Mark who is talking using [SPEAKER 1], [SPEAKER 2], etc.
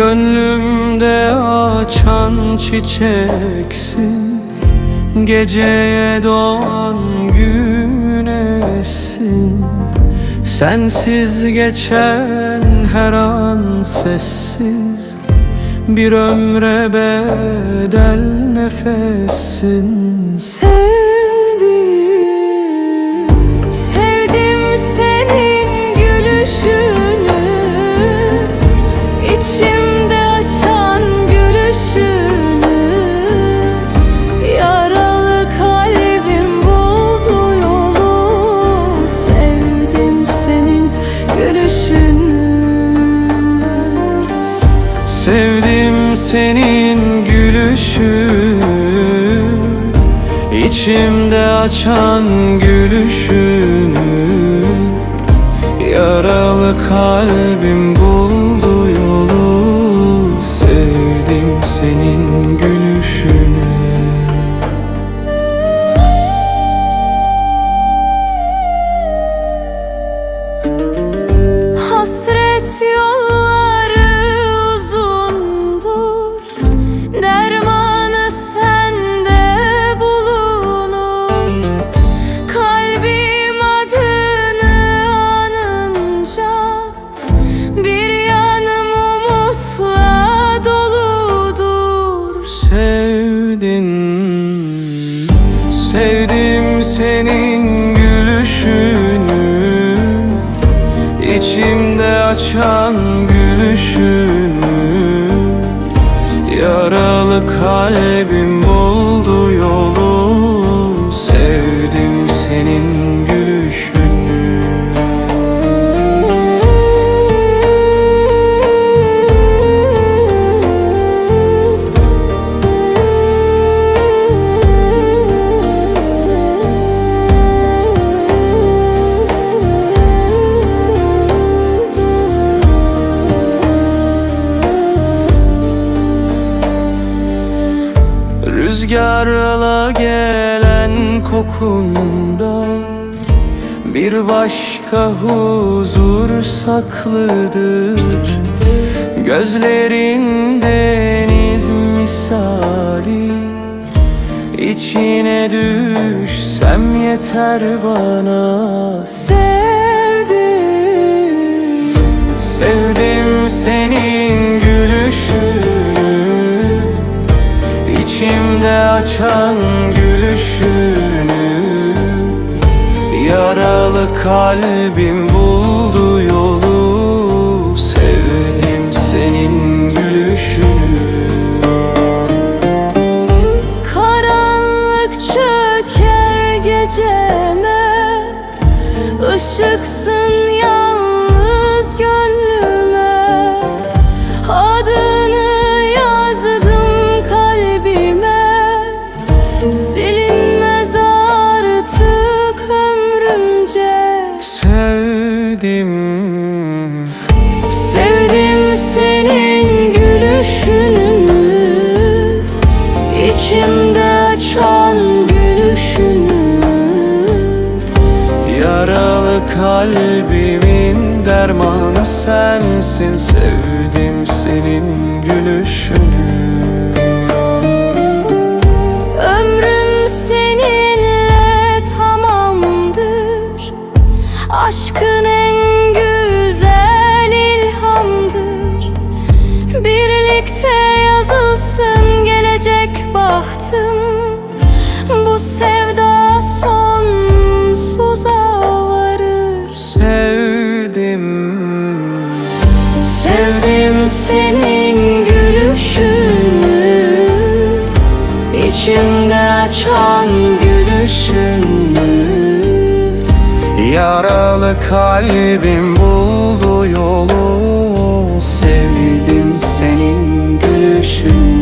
[SPEAKER 1] Gönlümde açan çiçeksin. Geceye doğan güneşsin. Sensiz geçen her an sessiz. Bir ömre bedel nefessin.
[SPEAKER 2] Sen İçimde açan gülüşünü Yaralı kalbim
[SPEAKER 1] İçimde açan gülüşünü Yaralı kalbim Rüzgarla gelen kokunda Bir başka huzur saklıdır. Gözlerin deniz misali İçine düşsem yeter bana. Sevdim Sevdim senin gülüşünü İçimde açan gülüşünü Yaralı kalbim buldu yolu. Sevdim senin gülüşünü.
[SPEAKER 2] Karanlık çöker geceme. Işıksın
[SPEAKER 1] kalbimin dermanı sensin Sevdim senin gülüşünü.
[SPEAKER 2] Ömrüm seninle tamamdır Aşkın en güzel ilhamdır. Birlikte yazılsın gelecek bahtım gülüşünü
[SPEAKER 1] Yaralı kalbim buldu yolu. Sevdim senin gülüşünü.